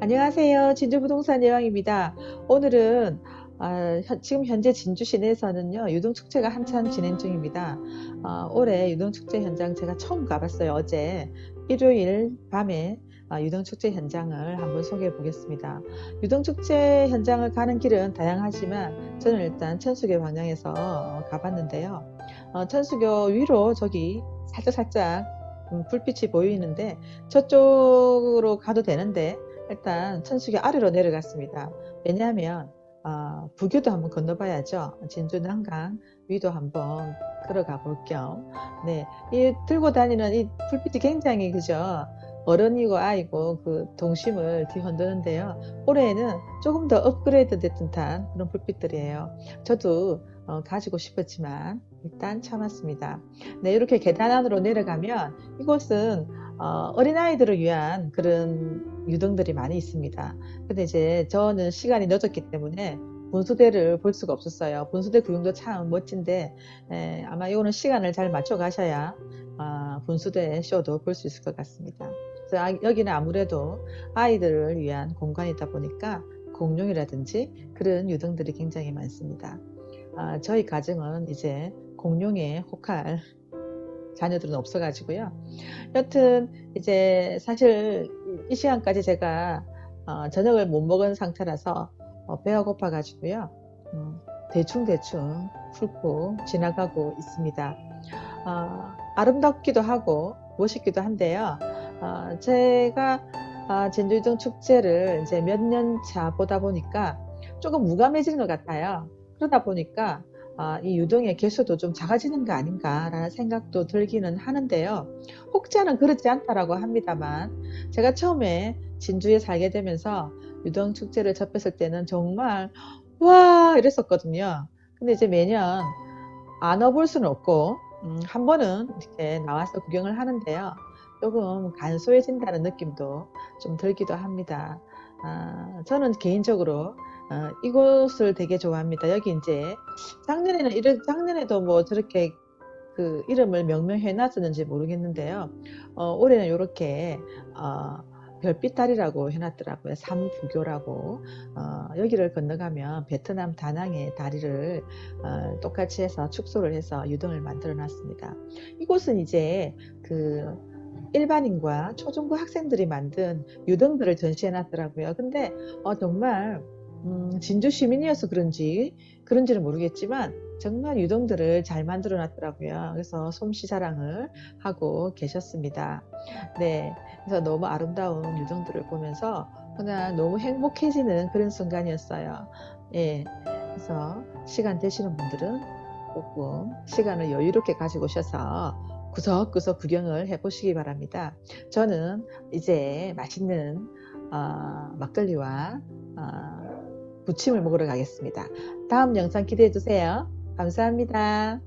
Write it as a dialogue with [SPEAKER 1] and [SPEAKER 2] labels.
[SPEAKER 1] 안녕하세요. 진주부동산 여왕입니다. 오늘은 아, 현- 지금 현재 진주 시내에서는요 유동 축제가 한참 진행 중입니다. 아, 올해 유동 축제 현장 제가 처음 가봤어요. 어제 일요일 밤에 아, 유동 축제 현장을 한번 소개해 보겠습니다. 유동 축제 현장을 가는 길은 다양하지만 저는 일단 천수교 방향에서 어, 가봤는데요. 어, 천수교 위로 저기 살짝 살짝 음, 불빛이 보이는데 저쪽으로 가도 되는데 일단 천수교 아래로 내려갔습니다. 왜냐하면 어, 부교도 한번 건너봐야죠. 진주 난강 위도 한번 걸어가 볼 겸. 네, 이 들고 다니는 이 불빛이 굉장히 그죠. 어른이고 아이고 그 동심을 뒤흔드는데요. 올해는 조금 더 업그레이드 된 듯한 그런 불빛들이에요. 저도 어, 가지고 싶었지만 일단 참았습니다. 네, 이렇게 계단 안으로 내려가면 이곳은 어, 어린아이들을 위한 그런 유등들이 많이 있습니다. 근데 이제 저는 시간이 늦었기 때문에 분수대를 볼 수가 없었어요. 분수대 구경도 참 멋진데 에, 아마 이거는 시간을 잘 맞춰 가셔야 아, 분수대 쇼도 볼 수 있을 것 같습니다. 그래서 아, 여기는 아무래도 아이들을 위한 공간이다 보니까 공룡이라든지 그런 유등들이 굉장히 많습니다. 아, 저희 가정은 이제 공룡에 혹할 자녀들은 없어가지고요. 여튼 이제 사실 이 시간까지 제가 어, 저녁을 못 먹은 상태라서 어, 배가 고파가지고요. 음, 대충대충 훑고 지나가고 있습니다. 어, 아름답기도 하고 멋있기도 한데요. 어, 제가 아, 진주유등 축제를 이제 몇 년 차 보다 보니까 조금 무감해지는 것 같아요. 그러다 보니까 아, 이 유등의 개수도 좀 작아지는 거 아닌가라는 생각도 들기는 하는데요. 혹자는 그렇지 않다라고 합니다만 제가 처음에 진주에 살게 되면서 유등 축제를 접했을 때는 정말 와 이랬었거든요. 근데 이제 매년 안 와볼 수는 없고 음, 한 번은 이렇게 나와서 구경을 하는데요. 조금 간소해진다는 느낌도 좀 들기도 합니다. 아, 저는 개인적으로 어, 이곳을 되게 좋아합니다. 여기 이제 작년에는 이런 작년에도 뭐 저렇게 그 이름을 명명해 놨었는지 모르겠는데요. 어, 올해는 이렇게 어, 별빛 다리라고 해놨더라고요. 삼부교라고. 어, 여기를 건너가면 베트남 다낭의 다리를 어, 똑같이 해서 축소를 해서 유등을 만들어 놨습니다. 이곳은 이제 그 일반인과 초중고 학생들이 만든 유등들을 전시해 놨더라고요. 근데 어, 정말 음, 진주 시민이어서 그런지 그런지는 모르겠지만 정말 유등들을 잘 만들어 놨더라고요. 그래서 솜씨 자랑을 하고 계셨습니다. 네. 그래서 너무 아름다운 유등들을 보면서 그냥 너무 행복해지는 그런 순간이었어요. 예. 그래서 시간 되시는 분들은 조금 시간을 여유롭게 가지고 오셔서 구석구석 구경을 해보시기 바랍니다. 저는 이제 맛있는 어, 막걸리와 어, 부침을 먹으러 가겠습니다. 다음 영상 기대해 주세요. 감사합니다.